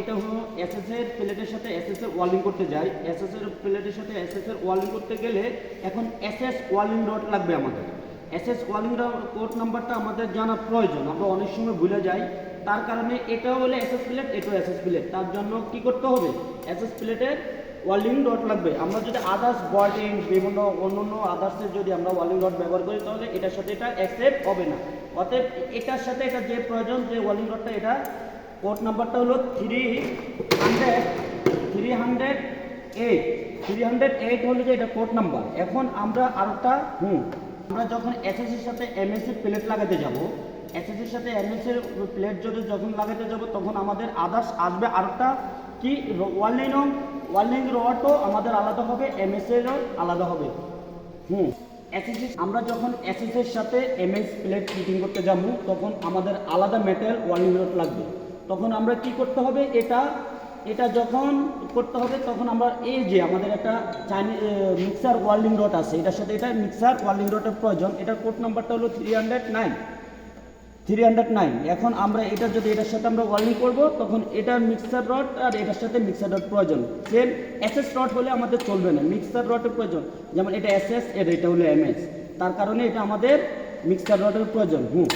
এটা হলো এসএস প্লেটের সাথে এসএস এর ওয়ালিং করতে যাই। এসএস এর প্লেটের সাথে এসএস এর ওয়ালিং করতে গেলে এখন এসএস ওয়ালিং রড লাগবে আমাদের। এসএস ওয়ালিং কোড নাম্বারটা আমাদের জানা প্রয়োজন, আমরা অনেক সময় ভুলে যাই। তার কারণে এটা হলো এসএস প্লেট এটাও এসএস প্লেট তার জন্য কি করতে হবে? এসএস প্লেটের ওয়ালিং রড লাগবে। আমরা যদি আদার্স বয়লিং বিভিন্ন অন্য অন্য আদার্সের যদি আমরা ওয়ালিং রড ব্যবহার করি, তাহলে এটার সাথে এটা অ্যাকসেপ্ট হবে না। অতএব এটার সাথে এটা যে প্রয়োজন, যে ওয়ালিং রডটা এটা কোড নাম্বারটা হলো three hundred three hundred eight, three hundred eight হলো যে এটা কোড নাম্বার। এখন আমরা আরেকটা, হুম, আমরা যখন এসএসির সাথে এমএসসি প্লেট লাগাতে যাব এসএসির সাথে এমএসসির প্লেট যদি যখন লাগাতে যাব, তখন আমাদের আদার্স আসবে আরেকটা কি? ওয়ার্লিং ওয়ার্লিং রডও আমাদের আলাদা হবে এমএসএরও আলাদা হবে। হুম এসএসসি আমরা যখন এসএসের সাথে এমএস প্লেট ফিটিং করতে যাব, তখন আমাদের আলাদা মেটেল ওয়ার্লিং রড লাগবে। তখন আমরা কি করতে হবে? এটা এটা যখন করতে হবে, তখন আমরা এই যে আমাদের একটা চাইনি মিক্সার ওয়ার্লিং রড আছে, এটার সাথে এটা মিক্সার ওয়ার্লিং রডের প্রয়োজন। এটার কোড নাম্বারটা হলো three hundred nine three hundred nine এখন আমরা এটা যদি এটার সাথে আমরা ওয়ার্লিং করব, তখন এটার মিক্সার রড আর এটার সাথে মিক্সার রড প্রয়োজন। সেম এসএস রড হলে আমাদের চলবে না মিক্সার রডের প্রয়োজন। যেমন এটা এসএস এর এটা হলো এমএস তার কারণে এটা আমাদের মিক্সার রডের প্রয়োজন। হুম।